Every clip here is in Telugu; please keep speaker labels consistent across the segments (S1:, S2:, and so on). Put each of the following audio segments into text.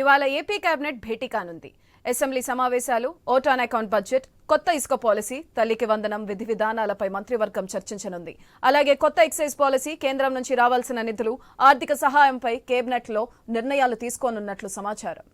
S1: ఇవాళ ఏపీ కేబినెట్ భేటీ కానుంది. అసెంబ్లీ సమావేశాలు ఓటాన్ అకౌంట్ బడ్జెట్ కొత్త ఇసుక పాలసీ తల్లికి వందనం విధి విధానాలపై మంత్రివర్గం చర్చించనుంది. అలాగే కొత్త ఎక్సైజ్ పాలసీ కేంద్రం నుంచి రావాల్సిన నిధులు ఆర్థిక సహాయంపై కేబినెట్లో నిర్ణయాలు తీసుకోనున్నట్లు సమాచారం.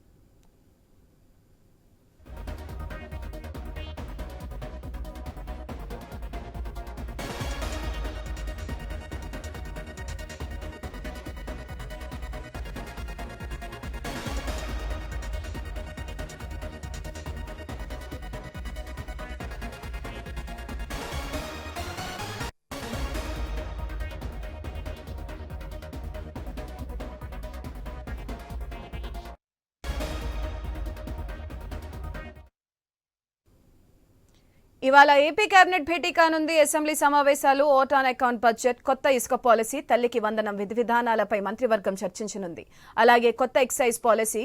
S1: ఇవాళ ఏపీ కేబినెట్ భేటీ కానుంది. అసెంబ్లీ సమావేశాలు ఓట్ ఆన్ అకౌంట్ బడ్జెట్ కొత్త ఇసుక పాలసీ తల్లికి వందనం విధి విధానాలపై మంత్రివర్గం చర్చించనుంది. అలాగే కొత్త ఎక్సైజ్ పాలసీ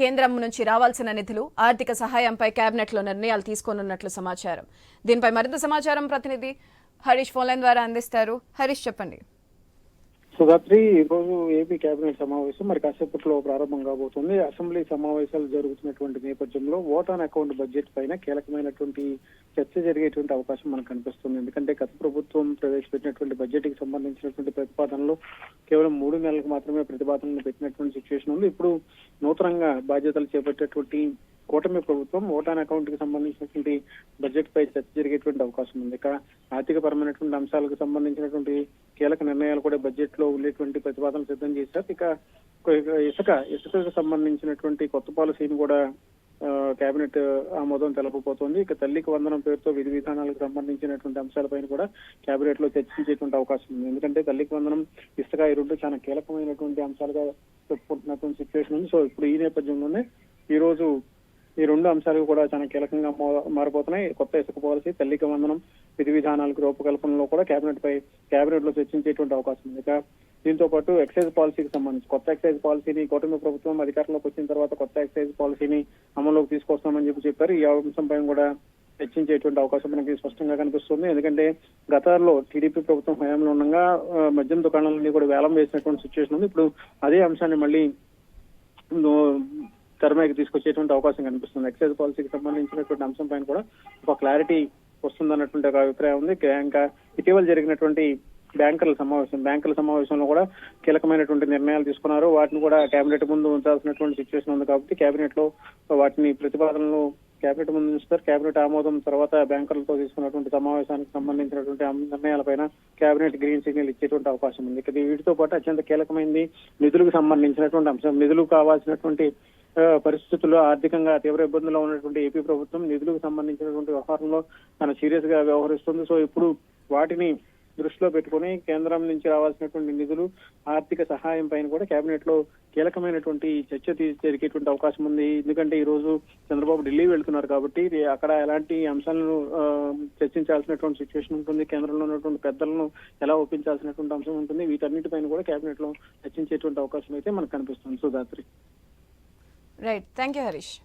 S1: కేంద్రం నుంచి రావాల్సిన నిధులు ఆర్థిక సహాయంపై కేబినెట్లో నిర్ణయాలు తీసుకోనున్నట్లు సమాచారం. దీనిపై మరింత సమాచారం ప్రతినిధి హరీష్ ఫోన్లైన్ ద్వారా అందిస్తారు. హరీష్ చెప్పండి.
S2: సుధాత్రి ఈ రోజు ఏపీ కేబినెట్ సమావేశం మరి కాసేపట్లో ప్రారంభం కాబోతుంది. అసెంబ్లీ సమావేశాలు జరుగుతున్నటువంటి నేపథ్యంలో ఓట్ ఆన్ అకౌంట్ బడ్జెట్ పైన కీలకమైనటువంటి చర్చ జరిగేటువంటి అవకాశం మనకు కనిపిస్తుంది. ఎందుకంటే గత ప్రభుత్వం ప్రవేశపెట్టినటువంటి బడ్జెట్కి సంబంధించినటువంటి ప్రతిపాదనలు కేవలం మూడు నెలలకు మాత్రమే ప్రతిపాదనలు పెట్టినటువంటి సిచ్యువేషన్ ఉంది. ఇప్పుడు నూతనంగా బాధ్యతలు చేపట్టేటువంటి కూటమి ప్రభుత్వం ఓటాన్ అకౌంట్కి సంబంధించినటువంటి బడ్జెట్ పై చర్చ జరిగేటువంటి అవకాశం ఉంది. ఇక్కడ ఆర్థిక పరమైనటువంటి అంశాలకు సంబంధించినటువంటి కీలక నిర్ణయాలు కూడా బడ్జెట్లో ఉండేటువంటి ప్రతిపాదన సిద్ధం చేశారు. ఇక ఇసుక ఇసుకకు సంబంధించినటువంటి కొత్త పాలసీని కూడా కేబినెట్ ఆమోదం తెలపబోతోంది. ఇక తల్లికి వందనం పేరుతో విధి విధానాలకు సంబంధించినటువంటి అంశాలపైన కూడా కేబినెట్లో చర్చించేటువంటి అవకాశం ఉంది. ఎందుకంటే తల్లికి వందనం ఇసుక ఈ రెండు చాలా కీలకమైనటువంటి అంశాలుగా చెప్పుకుంటున్నటువంటి సిచ్యువేషన్ ఉంది. సో ఇప్పుడు ఈ నేపథ్యంలోనే ఈ రోజు ఈ రెండు అంశాలు కూడా చాలా కీలకంగా మో- కొత్త ఇసుక పాలసీ తల్లికి వందనం విధి విధానాలకు రూపకల్పనలో కూడా కేబినెట్ పై కేబినెట్లో చర్చించేటువంటి అవకాశం ఉంది. ఇక దీంతో పాటు ఎక్సైజ్ పాలసీకి సంబంధించి కొత్త ఎక్సైజ్ పాలసీని కూటమి ప్రభుత్వం అధికారంలోకి వచ్చిన తర్వాత కొత్త ఎక్సైజ్ పాలసీని అమల్లోకి తీసుకొస్తామని చెప్పి చెప్పారు. ఈ అంశంపై కూడా చర్చించేటువంటి అవకాశం మనకి స్పష్టంగా కనిపిస్తుంది. ఎందుకంటే గతంలో టీడీపీ ప్రభుత్వం హయాంలో ఉండగా మద్యం దుకాణాలన్నీ కూడా వేలం వేసినటువంటి సిచ్యువేషన్ ఉంది. ఇప్పుడు అదే అంశాన్ని మళ్ళీ తెరమేకి తీసుకొచ్చేటువంటి అవకాశం కనిపిస్తుంది. ఎక్సైజ్ పాలసీకి సంబంధించినటువంటి అంశం పైన కూడా ఒక క్లారిటీ వస్తుందన్నటువంటి ఒక అభిప్రాయం ఉంది. ఇంకా- ఇటీవల జరిగినటువంటి బ్యాంకర్ల సమావేశం బ్యాంకర్ల సమావేశంలో కూడా కీలకమైనటువంటి నిర్ణయాలు తీసుకున్నారు. వాటిని కూడా కేబినెట్ ముందు ఉంచాల్సినటువంటి సిచ్యువేషన్ ఉంది కాబట్టి కేబినెట్లో వాటిని ప్రతిపాదనలు కేబినెట్ ముందు ఉంచుతారు. కేబినెట్ ఆమోదం తర్వాత బ్యాంకర్లతో తీసుకున్నటువంటి సమావేశానికి సంబంధించినటువంటి నిర్ణయాలపైన కేబినెట్ గ్రీన్ సిగ్నల్ ఇచ్చేటువంటి అవకాశం ఉంది. ఇక వీటితో పాటు అత్యంత కీలకమైనది నిధులకు సంబంధించినటువంటి అంశం. నిధులు కావాల్సినటువంటి పరిస్థితుల్లో ఆర్థికంగా తీవ్ర ఇబ్బందుల్లో ఉన్నటువంటి ఏపీ ప్రభుత్వం నిధులకు సంబంధించినటువంటి వ్యవహారంలో తన సీరియస్గా వ్యవహరిస్తుంది. సో ఇప్పుడు వాటిని దృష్టిలో పెట్టుకుని కేంద్రం నుంచి రావాల్సినటువంటి నిధులు ఆర్థిక సహాయం పైన కూడా కేబినెట్లో కీలకమైనటువంటి చర్చ జరిగేటువంటి అవకాశం ఉంది. ఎందుకంటే ఈ రోజు చంద్రబాబు ఢిల్లీ వెళ్తున్నారు కాబట్టి అక్కడ ఎలాంటి అంశాలను చర్చించాల్సినటువంటి సిచ్యువేషన్ ఉంటుంది. కేంద్రంలో ఉన్నటువంటి పెద్దలను ఎలా ఒప్పించాల్సినటువంటి అంశం ఉంటుంది. వీటన్నిటిపైన కూడా కేబినెట్లో చర్చించేటువంటి అవకాశం అయితే మనకు కనిపిస్తుంది. సుధాత్రి
S1: Right. Thank you, Harish.